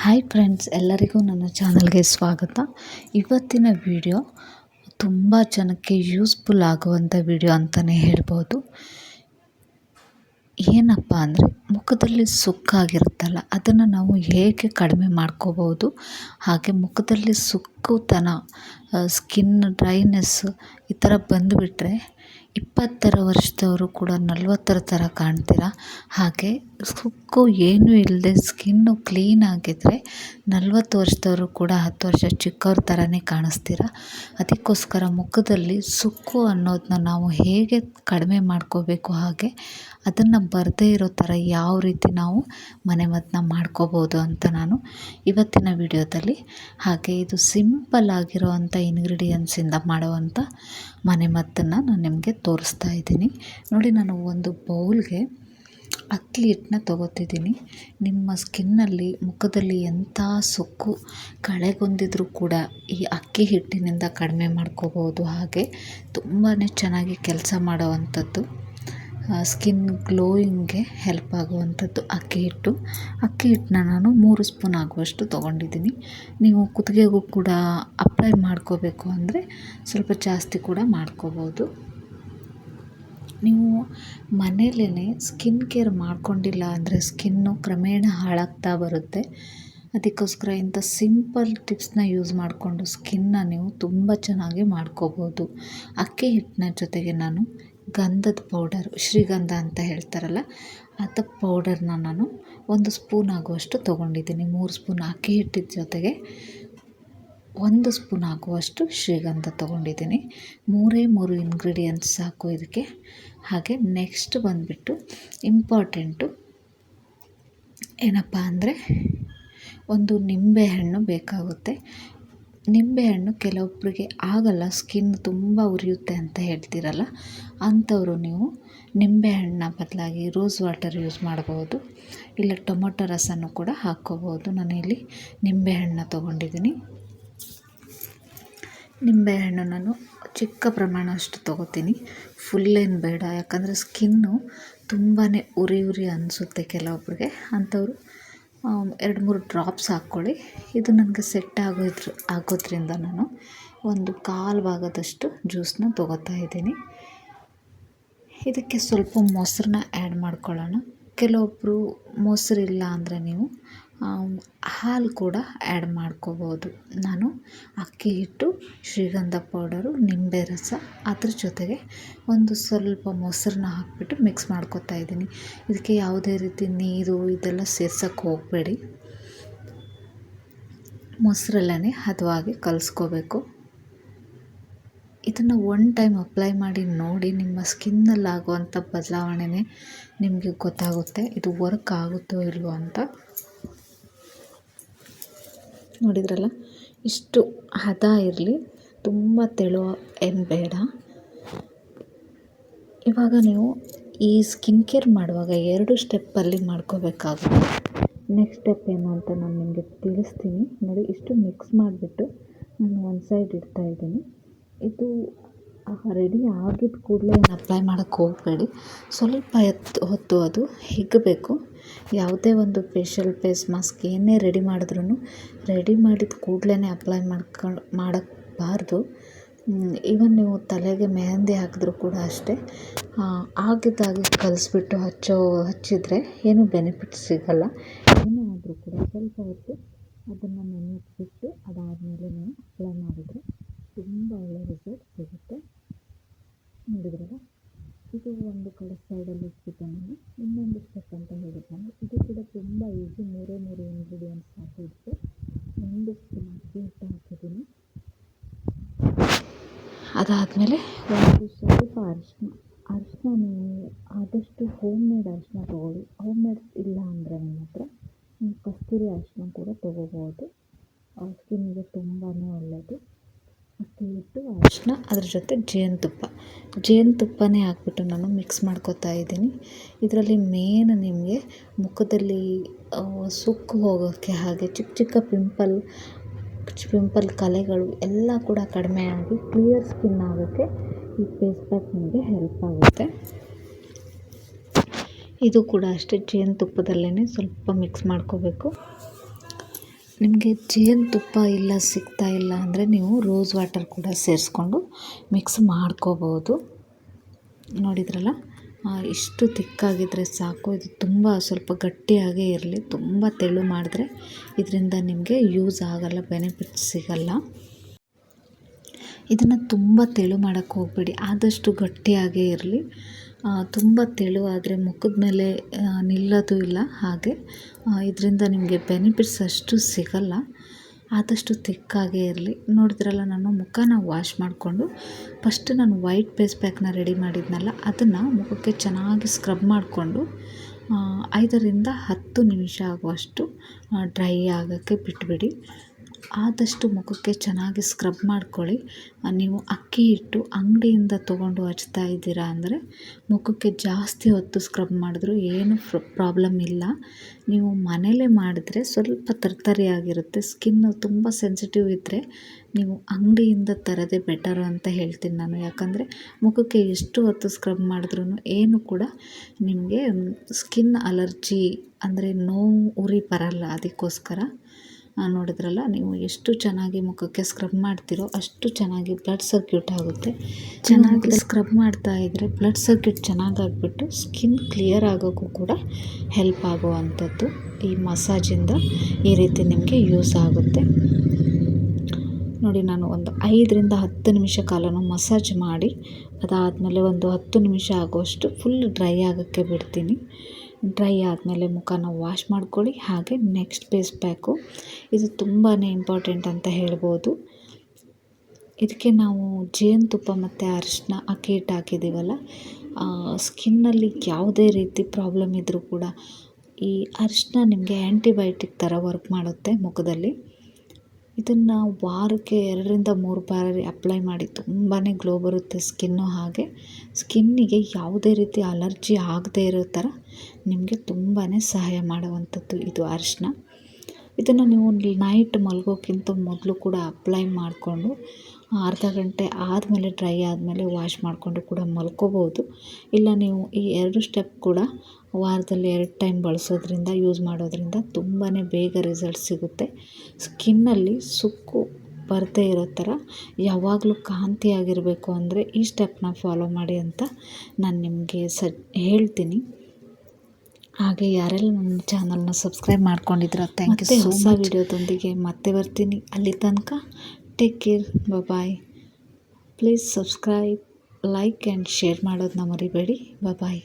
Hi friends ಎಲ್ಲರಿಗೂ ನನ್ನ ಚಾನಲ್ಗೆ ಸ್ವಾಗತ. ಇವತ್ತಿನ ವಿಡಿಯೋ ತುಂಬ ಜನಕ್ಕೆ ಯೂಸ್ಫುಲ್ ಆಗುವಂಥ ವಿಡಿಯೋ ಅಂತಲೇ ಹೇಳ್ಬೋದು. ಏನಪ್ಪ ಅಂದರೆ ಮುಖದಲ್ಲಿ ಸುಕ್ಕಾಗಿರುತ್ತಲ್ಲ, ಅದನ್ನು ನಾವು ಹೇಗೆ ಕಡಿಮೆ ಮಾಡ್ಕೋಬೋದು ಹಾಗೆ ಮುಖದಲ್ಲಿ ಸುಕ್ಕುತನ ಸ್ಕಿನ್ ಡ್ರೈನೆಸ್ ಈ ಥರ ಬಂದುಬಿಟ್ರೆ ಇಪ್ಪತ್ತರ ವರ್ಷದವರು ಕೂಡ ನಲವತ್ತರ ಥರ ಕಾಣ್ತೀರ? ಹಾಗೆ ಸುಕ್ಕು ಏನೂ ಇಲ್ಲದೆ ಸ್ಕಿನ್ನು ಕ್ಲೀನ್ ಆಗಿದ್ದರೆ ನಲವತ್ತು ವರ್ಷದವರು ಕೂಡ ಹತ್ತು ವರ್ಷ ಚಿಕ್ಕವ್ರ ಥರನೇ ಕಾಣಿಸ್ತೀರ? ಅದಕ್ಕೋಸ್ಕರ ಮುಖದಲ್ಲಿ ಸುಕ್ಕು ಅನ್ನೋದನ್ನ ನಾವು ಹೇಗೆ ಕಡಿಮೆ ಮಾಡ್ಕೋಬೇಕು, ಹಾಗೆ ಅದನ್ನು ಬರದೇ ಇರೋ ಥರ ಯಾವ ರೀತಿ ನಾವು ಮನೆಮದ್ದನ್ನ ಮಾಡ್ಕೋಬೋದು ಅಂತ ನಾನು ಇವತ್ತಿನ ವಿಡಿಯೋದಲ್ಲಿ ಹಾಗೆ ಇದು ಸಿಂಪಲ್ ಆಗಿರೋವಂಥ ಇಂಗ್ರೀಡಿಯೆಂಟ್ಸಿಂದ ಮಾಡುವಂಥ ಮನೆಮದ್ದನ್ನು ನಾನು ನಿಮಗೆ ತೋರಿಸ್ತಾ ಇದ್ದೀನಿ. ನೋಡಿ, ನಾನು ಒಂದು ಬೌಲ್ಗೆ ಅಕ್ಕಿ ಹಿಟ್ಟನ್ನ ತೊಗೋತಿದ್ದೀನಿ. ನಿಮ್ಮ ಸ್ಕಿನ್ನಲ್ಲಿ, ಮುಖದಲ್ಲಿ ಎಂಥ ಸೊಕ್ಕು ಕಳೆಗೊಂದಿದ್ರೂ ಕೂಡ ಈ ಅಕ್ಕಿ ಹಿಟ್ಟಿನಿಂದ ಕಡಿಮೆ ಮಾಡ್ಕೋಬೋದು ಹಾಗೆ ತುಂಬಾ ಚೆನ್ನಾಗಿ ಕೆಲಸ ಮಾಡೋವಂಥದ್ದು ಸ್ಕಿನ್ ಗ್ಲೋಯಿಂಗ್ಗೆ ಹೆಲ್ಪ್ ಆಗುವಂಥದ್ದು ಅಕ್ಕಿ ಹಿಟ್ಟು. ಅಕ್ಕಿ ಹಿಟ್ಟನ್ನ ನಾನು ಮೂರು ಸ್ಪೂನ್ ಆಗುವಷ್ಟು ತೊಗೊಂಡಿದ್ದೀನಿ. ನೀವು ಕುತ್ತಿಗೆಗೂ ಕೂಡ ಅಪ್ಲೈ ಮಾಡ್ಕೋಬೇಕು ಅಂದರೆ ಸ್ವಲ್ಪ ಜಾಸ್ತಿ ಕೂಡ ಮಾಡ್ಕೋಬೋದು. ನೀವು ಮನೇಲೇ ಸ್ಕಿನ್ ಕೇರ್ ಮಾಡ್ಕೊಂಡಿಲ್ಲ ಅಂದರೆ ಸ್ಕಿನ್ನು ಕ್ರಮೇಣ ಹಾಳಾಗ್ತಾ ಬರುತ್ತೆ. ಅದಕ್ಕೋಸ್ಕರ ಇಂಥ ಸಿಂಪಲ್ ಟಿಪ್ಸ್ನ ಯೂಸ್ ಮಾಡಿಕೊಂಡು ಸ್ಕಿನ್ನ ನೀವು ತುಂಬ ಚೆನ್ನಾಗಿ ಮಾಡ್ಕೋಬೋದು. ಅಕ್ಕಿ ಹಿಟ್ಟಿನ ಜೊತೆಗೆ ನಾನು ಗಂಧದ ಪೌಡರ್, ಶ್ರೀಗಂಧ ಅಂತ ಹೇಳ್ತಾರಲ್ಲ ಅಂಥ ಪೌಡರನ್ನ ನಾನು ಒಂದು ಸ್ಪೂನ್ ಆಗುವಷ್ಟು ತೊಗೊಂಡಿದ್ದೀನಿ. ಮೂರು ಸ್ಪೂನ್ ಅಕ್ಕಿ ಹಿಟ್ಟಿದ ಜೊತೆಗೆ ಒಂದು ಸ್ಪೂನ್ ಆಗುವಷ್ಟು ಶ್ರೀಗಂಧ ತೊಗೊಂಡಿದ್ದೀನಿ. ಮೂರೇ ಮೂರು ಇಂಗ್ರೀಡಿಯೆಂಟ್ಸ್ ಸಾಕು ಇದಕ್ಕೆ. ಹಾಗೆ ನೆಕ್ಸ್ಟ್ ಬಂದುಬಿಟ್ಟು ಇಂಪಾರ್ಟೆಂಟು ಏನಪ್ಪ ಅಂದರೆ ಒಂದು ನಿಂಬೆಹಣ್ಣು ಬೇಕಾಗುತ್ತೆ. ನಿಂಬೆಹಣ್ಣು ಕೆಲವೊಬ್ಬರಿಗೆ ಆಗಲ್ಲ ಸ್ಕಿನ್ ತುಂಬ ಉರಿಯುತ್ತೆ ಅಂತ ಹೇಳ್ತೀರಲ್ಲ, ಅಂಥವರು ನೀವು ನಿಂಬೆಹಣ್ಣ ಬದಲಾಗಿ ರೋಸ್ ವಾಟರ್ ಯೂಸ್ ಮಾಡ್ಬೋದು. ಇಲ್ಲ ಟೊಮೊಟೊ ರಸನೂ ಕೂಡ ಹಾಕ್ಕೋಬೋದು. ನಾನಿಲ್ಲಿ ನಿಂಬೆಹಣ್ಣು ತೊಗೊಂಡಿದ್ದೀನಿ. ನಿಂಬೆಹಣ್ಣು ನಾನು ಚಿಕ್ಕ ಪ್ರಮಾಣ ಅಷ್ಟು ತೊಗೋತೀನಿ. ಏನು ಬೇಡ, ಯಾಕಂದರೆ ಸ್ಕಿನ್ನು ತುಂಬಾ ಉರಿ ಉರಿ ಅನಿಸುತ್ತೆ ಕೆಲವೊಬ್ಬರಿಗೆ ಅಂಥವ್ರು. ಎರಡು ಮೂರು ಡ್ರಾಪ್ಸ್ ಹಾಕ್ಕೊಳ್ಳಿ. ಇದು ನನಗೆ ಸೆಟ್ ಆಗೋದ್ರ, ಆಗೋದ್ರಿಂದ ನಾನು ಒಂದು ಕಾಲು ಭಾಗದಷ್ಟು ಜ್ಯೂಸನ್ನ ತೊಗೋತಾ ಇದ್ದೀನಿ. ಇದಕ್ಕೆ ಸ್ವಲ್ಪ ಮೊಸರನ್ನ ಆ್ಯಡ್ ಮಾಡ್ಕೊಳ್ಳೋಣ. ಕೆಲವೊಬ್ಬರು ಮೊಸರಿಲ್ಲ ಅಂದರೆ ನೀವು ಹಾಲು ಕೂಡ ಆ್ಯಡ್ ಮಾಡ್ಕೋಬೋದು. ನಾನು ಅಕ್ಕಿ ಹಿಟ್ಟು, ಶ್ರೀಗಂಧ ಪೌಡರು ನಿಂಬೆ ರಸ, ಅದ್ರ ಜೊತೆಗೆ ಒಂದು ಸ್ವಲ್ಪ ಮೊಸರನ್ನ ಹಾಕಿಬಿಟ್ಟು ಮಿಕ್ಸ್ ಮಾಡ್ಕೊತಾ ಇದ್ದೀನಿ. ಇದಕ್ಕೆ ಯಾವುದೇ ರೀತಿ ನೀರು ಇದೆಲ್ಲ ಸೇರ್ಸೋಕ್ಕೆ ಹೋಗಬೇಡಿ. ಮೊಸರಲ್ಲೇ ಹದವಾಗಿ ಕಲಸ್ಕೋಬೇಕು. ಇದನ್ನು ಒನ್ ಟೈಮ್ ಅಪ್ಲೈ ಮಾಡಿ ನೋಡಿ ನಿಮ್ಮ ಸ್ಕಿನ್ನಲ್ಲಿ ಆಗುವಂಥ ಬದಲಾವಣೆನೇ ನಿಮಗೆ ಗೊತ್ತಾಗುತ್ತೆ. ಇದು ವರ್ಕ್ ಆಗುತ್ತೋ ಇಲ್ವೋ ಅಂತ. ನೋಡಿದ್ರಲ್ಲ? ಇಷ್ಟು ಹದ ಇರಲಿ, ತುಂಬ ತೆಳು ಏನು ಬೇಡ. ಇವಾಗ ನೀವು ಈ ಸ್ಕಿನ್ ಕೇರ್ ಮಾಡುವಾಗ ಎರಡು ಸ್ಟೆಪ್ಪಲ್ಲಿ ಮಾಡ್ಕೋಬೇಕಾಗುತ್ತೆ. ನೆಕ್ಸ್ಟ್ ಸ್ಟೆಪ್ ಏನು ಅಂತ ನಾನು ನಿಮಗೆ ತಿಳಿಸ್ತೀನಿ. ನೋಡಿ, ಇಷ್ಟು ಮಿಕ್ಸ್ ಮಾಡಿಬಿಟ್ಟು ನಾನು ಒಂದು ಸೈಡ್ ಇಡ್ತಾ ಇದ್ದೀನಿ. ಇದು ರೆಡಿ ಆಗಿದ ಕೂಡಲೇ ಅಪ್ಲೈ ಮಾಡೋಕ್ಕೆ ಹೋಗಬೇಡಿ. ಸ್ವಲ್ಪ ಎತ್ತು ಹೊತ್ತು ಅದು ಹಿಗ್ಗಬೇಕು ಯಾವುದೇ ಒಂದು ಫೇಶಿಯಲ್ ಫೇಸ್ ಮಾಸ್ಕ್ ಏನೇ ರೆಡಿ ಮಾಡಿದ್ರೂ ರೆಡಿ ಮಾಡಿದ ಕೂಡಲೇ ಅಪ್ಲೈ ಮಾಡ್ಕೊಂಡು ಮಾಡಬಾರ್ದು ಈವನ್ ನೀವು ತಲೆಗೆ ಮೆಹಂದಿ ಹಾಕಿದ್ರೂ ಕೂಡ ಅಷ್ಟೇ. ಆಗಿದ್ದಾಗೆ ಕಲಿಸ್ಬಿಟ್ಟು ಹಚ್ಚೋ, ಹಚ್ಚಿದರೆ ಏನೂ ಬೆನಿಫಿಟ್ ಸಿಗೋಲ್ಲ. ಏನೇ ಆದರೂ ಕೂಡ ಸ್ವಲ್ಪ ಹೊತ್ತು ಅದನ್ನು ನೆನೆಯೋಕ್ಕೆ ಬಿಟ್ಟು ಅದಾದಮೇಲೆ ನೀವು ಅಪ್ಲೈ ಮಾಡಿದರೆ ತುಂಬ ಒಳ್ಳೆಯ ರಿಸಲ್ಟ್ ಸಿಗುತ್ತೆ. ನೋಡಿದ್ರಲ್ಲ? ಇದು ಒಂದು ಕಡೆ ಸೈಡಲ್ಲಿ ಇಟ್ಬಿಟ್ಟು ನಾನು ಇನ್ನೊಂದು ಸ್ಟೆಪ್ ಅಂತ ಹೇಳಿದ್ನಲ್ಲ, ಇದು ಕೂಡ ತುಂಬ ಈಸಿ ಮೂರೇ ಮೂರು ಇಂಗ್ರೀಡಿಯೆಂಟ್ಸ್ ಹಾಕಿದ್ದು ಒಂದು ಸ್ಪೂನ್ ಅಕ್ಕಿ ಹಿಟ್ಟು ಹಾಕಿದ್ದೀನಿ. ಅದಾದಮೇಲೆ ಒಂದು ಸ್ವಲ್ಪ ಅರಿಶಿನ ಅರಿಶಿನ ನೀವು ಆದಷ್ಟು ಹೋಮ್ ಮೇಡ್ ಅರಿಶಿನ ತೊಗೊಳ್ಳಿ. ಹೋಮ್ ಮೇಡ್ ಇಲ್ಲ ಅಂದರೆ ನಿಮ್ಮ ಹತ್ರ ನೀವು ಕಸ್ತೂರಿ ಅರಿಶಿನ ಕೂಡ ತೊಗೋಬೋದು. ಸ್ಕಿನ್ನಿಗೆ ತುಂಬ ಅರಿಶಿನ ಅದ್ರ ಜೊತೆ ಜೇನುತುಪ್ಪ. ಜೇನುತುಪ್ಪನೇ ಹಾಕ್ಬಿಟ್ಟು ನಾನು ಮಿಕ್ಸ್ ಮಾಡ್ಕೊತಾ ಇದ್ದೀನಿ. ಇದರಲ್ಲಿ ಮೇನ್ ನಿಮಗೆ ಮುಖದಲ್ಲಿ ಸುಕ್ಕು ಹೋಗೋಕ್ಕೆ ಹಾಗೆ ಚಿಕ್ಕ ಚಿಕ್ಕ ಪಿಂಪಲ್ ಪಿಂಪಲ್ ಕಲೆಗಳು ಎಲ್ಲ ಕೂಡ ಕಡಿಮೆ ಆಗಿ ಕ್ಲಿಯರ್ ಸ್ಕಿನ್ ಆಗೋಕ್ಕೆ ಈ ಫೇಸ್ ಪ್ಯಾಕ್ ನಿಮಗೆ ಹೆಲ್ಪ್ ಆಗುತ್ತೆ. ಇದು ಕೂಡ ಅಷ್ಟೇ ಜೇನುತುಪ್ಪದಲ್ಲೇ ಸ್ವಲ್ಪ ಮಿಕ್ಸ್ ಮಾಡ್ಕೋಬೇಕು. ನಿಮಗೆ ಜೇನುತುಪ್ಪ ಇಲ್ಲ, ಸಿಗ್ತಾ ಇಲ್ಲ ಅಂದರೆ ನೀವು ರೋಸ್ ವಾಟರ್ ಕೂಡ ಸೇರಿಸ್ಕೊಂಡು ಮಿಕ್ಸ್ ಮಾಡ್ಕೋಬೋದು. ನೋಡಿದ್ರಲ್ಲ? ಇಷ್ಟು ತಿಕ್ಕಾಗಿದ್ದರೆ ಸಾಕು. ಇದು ತುಂಬ ಸ್ವಲ್ಪ ಗಟ್ಟಿಯಾಗೇ ಇರಲಿ. ತುಂಬ ತೆಳು ಮಾಡಿದ್ರೆ ಇದರಿಂದ ನಿಮಗೆ ಯೂಸ್ ಆಗಲ್ಲ ಬೆನಿಫಿಟ್ ಸಿಗಲ್ಲ. ಇದನ್ನು ತುಂಬ ತೆಳು ಮಾಡೋಕ್ಕೆ ಹೋಗಬೇಡಿ. ಆದಷ್ಟು ಗಟ್ಟಿಯಾಗೇ ಇರಲಿ. ತುಂಬ ತೆಳು ಆದರೆ ಮುಖದ ಮೇಲೆ ನಿಲ್ಲೋದು ಇಲ್ಲ ಹಾಗೆ. ಇದರಿಂದ ನಿಮಗೆ ಬೆನಿಫಿಟ್ಸ್ ಅಷ್ಟು ಸಿಗಲ್ಲ. ಆದಷ್ಟು ತಿಕ್ಕಾಗೇ ಇರಲಿ. ನೋಡಿದ್ರಲ್ಲ, ನಾನು ಮುಖನ ವಾಶ್ ಮಾಡಿಕೊಂಡು ಫಸ್ಟ್ ನಾನು ವೈಟ್ ಪೇಸ್ ಪ್ಯಾಕ್ನ ರೆಡಿ ಮಾಡಿದ್ನಲ್ಲ, ಅದನ್ನು ಮುಖಕ್ಕೆ ಚೆನ್ನಾಗಿ ಸ್ಕ್ರಬ್ ಮಾಡಿಕೊಂಡು ಐದರಿಂದ ಹತ್ತು ನಿಮಿಷ ಆಗುವಷ್ಟು ಡ್ರೈ ಆಗೋಕ್ಕೆ ಬಿಟ್ಬಿಡಿ. ಆದಷ್ಟು ಮುಖಕ್ಕೆ ಚೆನ್ನಾಗಿ ಸ್ಕ್ರಬ್ ಮಾಡ್ಕೊಳ್ಳಿ. ನೀವು ಅಕ್ಕಿ ಹಿಟ್ಟು ಅಂಗಡಿಯಿಂದ ತೊಗೊಂಡು ಹಚ್ತಾ ಇದ್ದೀರಾ ಅಂದರೆ ಮುಖಕ್ಕೆ ಜಾಸ್ತಿ ಹೊತ್ತು ಸ್ಕ್ರಬ್ ಮಾಡಿದ್ರೂ ಏನು ಪ್ರಾಬ್ಲಮ್ ಇಲ್ಲ. ನೀವು ಮನೇಲೇ ಮಾಡಿದ್ರೆ ಸ್ವಲ್ಪ ತರ್ತರಿಯಾಗಿರುತ್ತೆ. ಸ್ಕಿನ್ನು ತುಂಬ ಸೆನ್ಸಿಟಿವ್ ಇದ್ದರೆ ನೀವು ಅಂಗಡಿಯಿಂದ ತರೋದೇ ಬೆಟರು ಅಂತ ಹೇಳ್ತೀನಿ ನಾನು. ಯಾಕಂದರೆ ಮುಖಕ್ಕೆ ಎಷ್ಟು ಹೊತ್ತು ಸ್ಕ್ರಬ್ ಮಾಡಿದ್ರೂ ಏನು ಕೂಡ ನಿಮಗೆ ಸ್ಕಿನ್ ಅಲರ್ಜಿ ಅಂದರೆ ನೋವು ಉರಿ ಬರಲ್ಲ ಅದಕ್ಕೋಸ್ಕರ. ನೋಡಿದ್ರಲ್ಲ ನೀವು ಎಷ್ಟು ಚೆನ್ನಾಗಿ ಮುಖಕ್ಕೆ ಸ್ಕ್ರಬ್ ಮಾಡ್ತೀರೋ ಅಷ್ಟು ಚೆನ್ನಾಗಿ ಬ್ಲಡ್ ಸರ್ಕ್ಯೂಟ್ ಆಗುತ್ತೆ. ಚೆನ್ನಾಗಿ ಸ್ಕ್ರಬ್ ಮಾಡ್ತಾ ಇದ್ದರೆ ಬ್ಲಡ್ ಸರ್ಕ್ಯೂಟ್ ಚೆನ್ನಾಗಾಗ್ಬಿಟ್ಟು ಸ್ಕಿನ್ ಕ್ಲಿಯರ್ ಆಗೋಕ್ಕೂ ಕೂಡ ಹೆಲ್ಪ್ ಆಗುವಂಥದ್ದು ಈ ಮಸಾಜಿಂದ ಈ ರೀತಿ ನಿಮಗೆ ಯೂಸ್ ಆಗುತ್ತೆ. ನೋಡಿ ನಾನು ಒಂದು ಐದರಿಂದ ಹತ್ತು ನಿಮಿಷ ಕಾಲನು ಮಸಾಜ್ ಮಾಡಿ ಅದಾದಮೇಲೆ ಒಂದು ಹತ್ತು ನಿಮಿಷ ಆಗುವಷ್ಟು ಫುಲ್ ಡ್ರೈ ಆಗೋಕ್ಕೆ ಬಿಡ್ತೀನಿ. ಡ್ರೈ ಆದಮೇಲೆ ಮುಖನ ವಾಶ್ ಮಾಡ್ಕೊಳ್ಳಿ. ಹಾಗೆ ನೆಕ್ಸ್ಟ್ ಪೇಸ್ ಪ್ಯಾಕು. ಇದು ತುಂಬಾ ಇಂಪಾರ್ಟೆಂಟ್ ಅಂತ ಹೇಳ್ಬೋದು. ಇದಕ್ಕೆ ನಾವು ಜೇನುತುಪ್ಪ ಮತ್ತು ಅರಿಶಿನ ಅಕ್ಕಿ ಹಿಟ್ಟು ಹಾಕಿದ್ದೀವಲ್ಲ ಸ್ಕಿನ್ನಲ್ಲಿ ಯಾವುದೇ ರೀತಿ ಪ್ರಾಬ್ಲಮ್ ಇದ್ದರೂ ಕೂಡ ಈ ಅರಿಶಿನ ನಿಮಗೆ ಆ್ಯಂಟಿಬಯೋಟಿಕ್ ಥರ ವರ್ಕ್ ಮಾಡುತ್ತೆ ಮುಖದಲ್ಲಿ. ಇದನ್ನು ವಾರಕ್ಕೆ ಎರಡರಿಂದ ಮೂರು ಬಾರಿ ಅಪ್ಲೈ ಮಾಡಿ ತುಂಬಾ ಗ್ಲೋ ಬರುತ್ತೆ ಸ್ಕಿನ್ನು ಹಾಗೆ. ಸ್ಕಿನ್ನಿಗೆ ಯಾವುದೇ ರೀತಿ ಅಲರ್ಜಿ ಆಗದೇ ಇರೋ ಥರ ನಿಮಗೆ ತುಂಬಾ ಸಹಾಯ ಮಾಡುವಂಥದ್ದು ಇದು ಅರಿಶಿನ. ಇದನ್ನು ನೀವು ನೈಟ್ ಮಲಗೋಕ್ಕಿಂತ ಮೊದಲು ಕೂಡ ಅಪ್ಲೈ ಮಾಡಿಕೊಂಡು ಅರ್ಧ ಗಂಟೆ ಆದಮೇಲೆ ಡ್ರೈ ಆದಮೇಲೆ ವಾಶ್ ಮಾಡಿಕೊಂಡು ಕೂಡ ಮಲ್ಕೋಬೋದು. ಇಲ್ಲ ನೀವು ಈ ಎರಡು ಸ್ಟೆಪ್ ಕೂಡ ವಾರದಲ್ಲಿ ಎರಡು ಟೈಮ್ ಬಳಸೋದ್ರಿಂದ ಯೂಸ್ ಮಾಡೋದ್ರಿಂದ ತುಂಬಾ ಬೇಗ ರಿಸಲ್ಟ್ ಸಿಗುತ್ತೆ. ಸ್ಕಿನ್ನಲ್ಲಿ ಸುಕ್ಕು ಬರದೇ ಇರೋ ಥರ ಯಾವಾಗಲೂ ಕಾಂತಿಯಾಗಿರಬೇಕು ಅಂದರೆ ಈ ಸ್ಟೆಪ್ನ ಫಾಲೋ ಮಾಡಿ ಅಂತ ನಾನು ನಿಮಗೆ ಸ ಹೇಳ್ತೀನಿ. ಹಾಗೆ ಯಾರೆಲ್ಲ ನನ್ನ ಚಾನಲ್ನ ಸಬ್ಸ್ಕ್ರೈಬ್ ಮಾಡ್ಕೊಂಡಿದ್ದೀರ ಥ್ಯಾಂಕ್ ಯು ಹೊಸ ವಿಡಿಯೋದೊಂದಿಗೆ ಮತ್ತೆ ಬರ್ತೀನಿ. ಅಲ್ಲಿ ತನಕ take care bye please subscribe like and share ಮಾಡೋದನ್ನ ಮರಿಬೇಡಿ. ಬಾಯ್